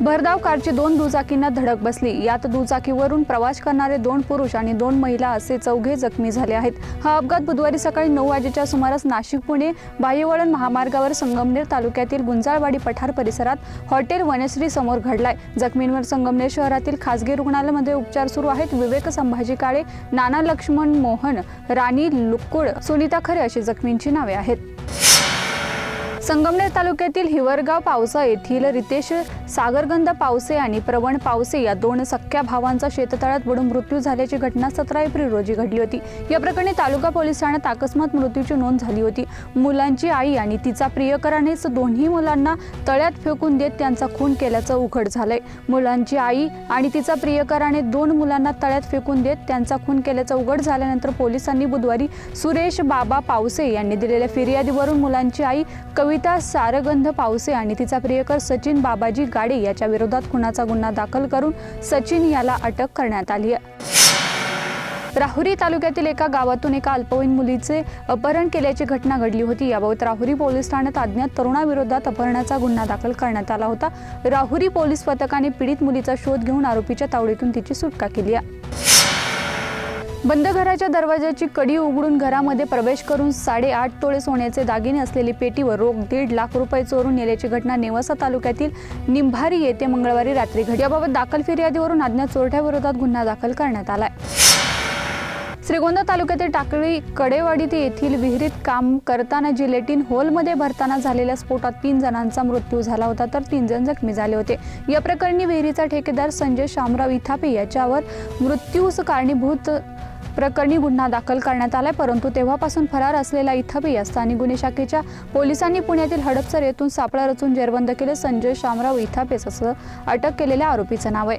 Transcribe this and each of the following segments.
भरधाव कारची दोन दुचाकींना धडक बसली. यात दुचाकीवरून प्रवास करणारे दोन पुरुष आणि दोन महिला असे चौघे जखमी झाले आहेत. हा अपघात बुधवारी सकाळी नऊ वाजेच्या सुमारास नाशिक पुणे बाह्यवळण महामार्गावर संगमनेर तालुक्यातील गुंजाळवाडी पठार परिसरात हॉटेल वनश्री समोर घडलाय. जखमींवर संगमनेर शहरातील खासगी रुग्णालयामध्ये उपचार सुरू आहेत. विवेक संभाजी काळे नाना लक्ष्मण मोहन राणी लुक्कुड सुनीता खरे अशी जखमींची नावे आहेत. संगमनेर तालुक्यातील हिवरगाव पावसा येथील रितेश सागरगंध पावसे आणि प्रवण पावसे या दोन सख्या भावांचा शेततळ्यात बुडून मृत्यू झाल्याची घटना सतरा एप्रिल रोजी घडली होती. या प्रकरणी तालुका पोलीस ठाण्यात अकस्मात मृत्यूची नोंद झाली होती. मुलांची आई आणि तिचा प्रियकरानेच दोन्ही मुलांना तळ्यात फेकून देत त्यांचा खून केल्याचं उघड झालंय. मुलांची आई आणि तिचा प्रियकराने दोन मुलांना तळ्यात फेकून देत त्यांचा खून केल्याचं उघड झाल्यानंतर पोलिसांनी बुधवारी सुरेश बाबा पावसे यांनी दिलेल्या फिर्यादीवरून मुलांची आई कवी कविता सारगंध पावसे आणि तिचा प्रियकर सचिन बाबाजी गाडे याच्या विरोधात खुनाचा गुन्हा दाखल करून सचिन याला अटक करण्यात आली आहे. राहुरी तालुक्यातील एका गावातून एका अल्पवयीन मुलीचे अपहरण केल्याची घटना घडली होती. याबाबत राहुरी पोलीस ठाण्यात अज्ञात तरुणाविरोधात अपहरणाचा गुन्हा दाखल करण्यात आला होता. राहुरी पोलीस पथकाने पीडित मुलीचा शोध घेऊन आरोपीच्या तावडीतून तिची सुटका केली आहे. बंद घराच्या दरवाजाची कडी उघडून घरामध्ये प्रवेश करून साडेआठ तोळे सोन्याचे दागिने असलेली पेटीवर रोख दीड लाख रुपये चोरून नेल्याची घटना नेवासा तालुक्यातील निंभारी येथे मंगळवारी रात्री घडली. याबाबत दाखल फिर्यादीवरून अज्ञात चोरट्याविरोधात गुन्हा दाखल करण्यात आलाय. श्रीगोंदा तालुक्यातील टाकळी कडेवाडी ते येथील विहिरीत काम करताना जिलेटिन होलमध्ये भरताना झालेल्या स्फोटात तीन जणांचा मृत्यू झाला होता तर तीन जण जखमी झाले होते. या प्रकरणी विहिरीचा ठेकेदार संजय शामराव इथापे याच्यावर मृत्यूस कारणीभूत प्रकरणी गुन्हा दाखल करण्यात आलाय परंतु तेव्हापासून फरार असलेला इथबी या स्थानिक गुन्हे शाखेच्या पोलिसांनी पुण्यातील हडपसर येथून सापळा रचून जेरबंद केले. संजय शामराव इथापेस असं अटक केलेल्या आरोपीचं नाव आहे.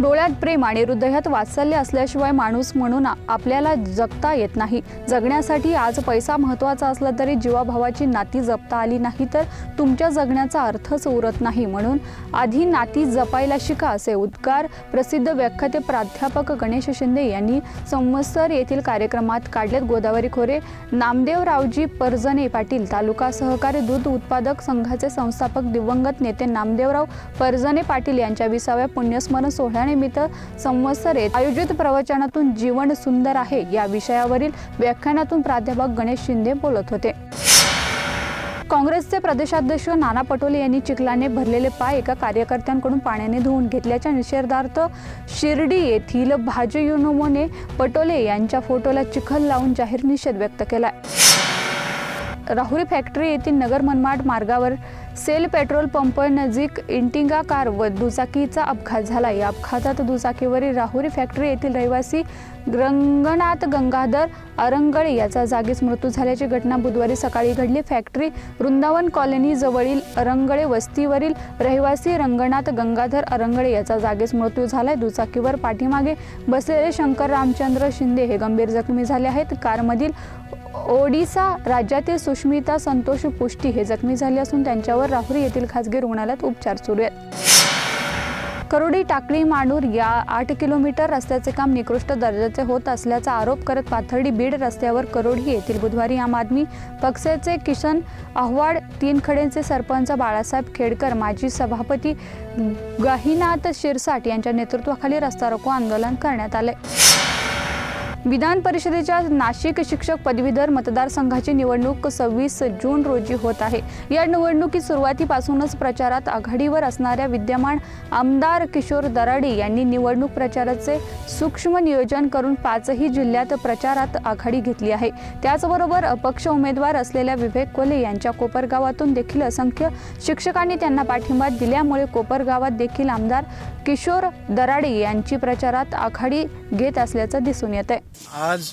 डोळ्यात प्रेम आणि हृदयात वात्सल्य असल्याशिवाय माणूस म्हणून आपल्याला जगता येत नाही. जगण्यासाठी आज पैसा महत्त्वाचा असला तरी जीवाभावाची नाती जपता आली नाही तर तुमच्या जगण्याचा अर्थच उरत नाही म्हणून आधी नाती जपायला शिका असे उद्गार प्रसिद्ध व्याख्याते प्राध्यापक गणेश शिंदे यांनी संवत्सर येथील कार्यक्रमात काढलेत. गोदावरी खोरे नामदेवरावजी परजने पाटील तालुका सहकारी दूध उत्पादक संघाचे संस्थापक दिवंगत नेते नामदेवराव परजने पाटील यांच्या विसाव्या पुण्यस्मरण सोहळ्यात संवत्सर संवत्सरेत आयोजित प्रवचनातून जीवन सुंदर आहे या विषयावरील व्याख्यानातून प्राध्यापक गणेश शिंदे बोलत होते. काँग्रेसचे प्रदेशाध्यक्ष नाना पटोले यांनी चिखलाने भरलेले पाय एका कार्यकर्त्यांकडून पाण्याने धुवून घेतल्याच्या निषेधार्थ शिर्डी येथील भाजयुनोमोने पटोले यांच्या फोटोला चिखल लावून जाहीर निषेध व्यक्त केला राहुरी फॅक्टरी येथील नगर मनमाड मार्गावर सेल पेट्रोल पंप नजीक इंटिंगा कार व दुचाकीचा अपघात झाला. या अपघातात दुचाकीवरील राहुरी फॅक्टरी येथील रहिवासी रंगनाथ गंगाधर अरंगळे याचा जागीच मृत्यू झाल्याची घटना बुधवारी सकाळी घडली. फॅक्टरी वृंदावन कॉलनी जवळील अरंगळे वस्तीवरील रहिवासी रंगनाथ गंगाधर अरंगळे याचा जागीच मृत्यू झालाय. दुचाकीवर पाठीमागे बसलेले शंकर रामचंद्र शिंदे हे गंभीर जखमी झाले आहेत. कारमधील ओडिसा राज्यातील सुष्मिता संतोष पुष्टी हे जखमी झाले असून त्यांच्यावर राहुरी येथील खासगी रुग्णालयात उपचार सुरू आहेत. करोडी टाकळी माणूर या आठ किलोमीटर रस्त्याचे काम निकृष्ट दर्जाचे होत असल्याचा आरोप करत पाथर्डी बीड रस्त्यावर करोडी येथील बुधवारी आम आदमी पक्षाचे किशन आव्हाड तीनखडेंचे सरपंच बाळासाहेब खेडकर माजी सभापती गहिनाथ शिरसाट यांच्या नेतृत्वाखाली रस्ता रोको आंदोलन करण्यात आले विधान परिषदेच्या नाशिक शिक्षक पदवीधर मतदारसंघाची निवडणूक सव्वीस जून रोजी होत आहे. या निवडणुकीत सुरुवातीपासूनच प्रचारात आघाडीवर असणाऱ्या विद्यमान आमदार किशोर दराडे यांनी निवडणूक प्रचाराचे सूक्ष्म नियोजन करून पाचही जिल्ह्यात प्रचारात आघाडी घेतली आहे. त्याचबरोबर अपक्ष उमेदवार असलेल्या विवेक कोले यांच्या कोपरगावातून देखील असंख्य शिक्षकांनी त्यांना पाठिंबा दिल्यामुळे कोपरगावात देखील आमदार किशोर दराडे यांची प्रचारात आघाडी घेत असल्याचं दिसून येत आहे आज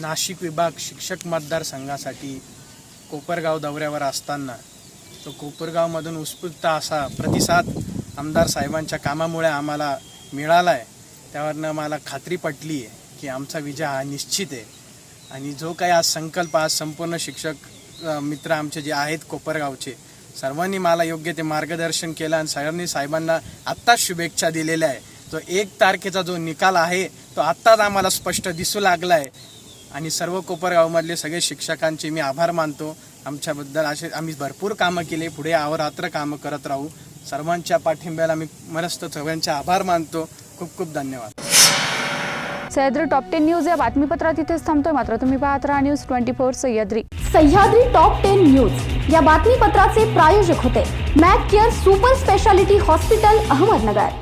नाशिक विभाग शिक्षक मतदारसंघासाठी कोपरगाव दौऱ्यावर असताना तो कोपरगावमधून उत्स्फूर्त असा प्रतिसाद आमदार साहेबांच्या कामामुळे आम्हाला मिळाला आहे त्यावरनं मला खात्री पटली आहे की आमचा विजय हा निश्चित आहे. आणि जो काही आज संकल्प आज संपूर्ण शिक्षक मित्र आमचे जे आहेत कोपरगावचे सर्वांनी मला योग्य ते मार्गदर्शन केलं आणि सर्वांनी साहेबांना आत्ताच शुभेच्छा दिलेल्या आहे तो एक तारखेचा जो निकाल आहे तो आत्ताच आम्हाला स्पष्ट दिसू लागला आहे आणि सर्व कोपरगावमधले सगळे शिक्षकांचे मी आभार मानतो. आमच्याबद्दल असे आम्ही भरपूर कामं केले पुढे अवरात्र कामं करत राहू. सर्वांच्या पाठिंब्याला मी मनस्त सर्वांचे आभार मानतो. खूप खूप धन्यवाद. सह्याद्री टॉप टेन न्यूज या बातमीपत्रात इथेच थांबतोय. मात्र तुम्ही पाहत राहा news twenty four Sahyadri. Sahyadri top ten news. या बातमीपत्राचे प्रायोजक होते. Mac Care super speciality hospital Ahmednagar.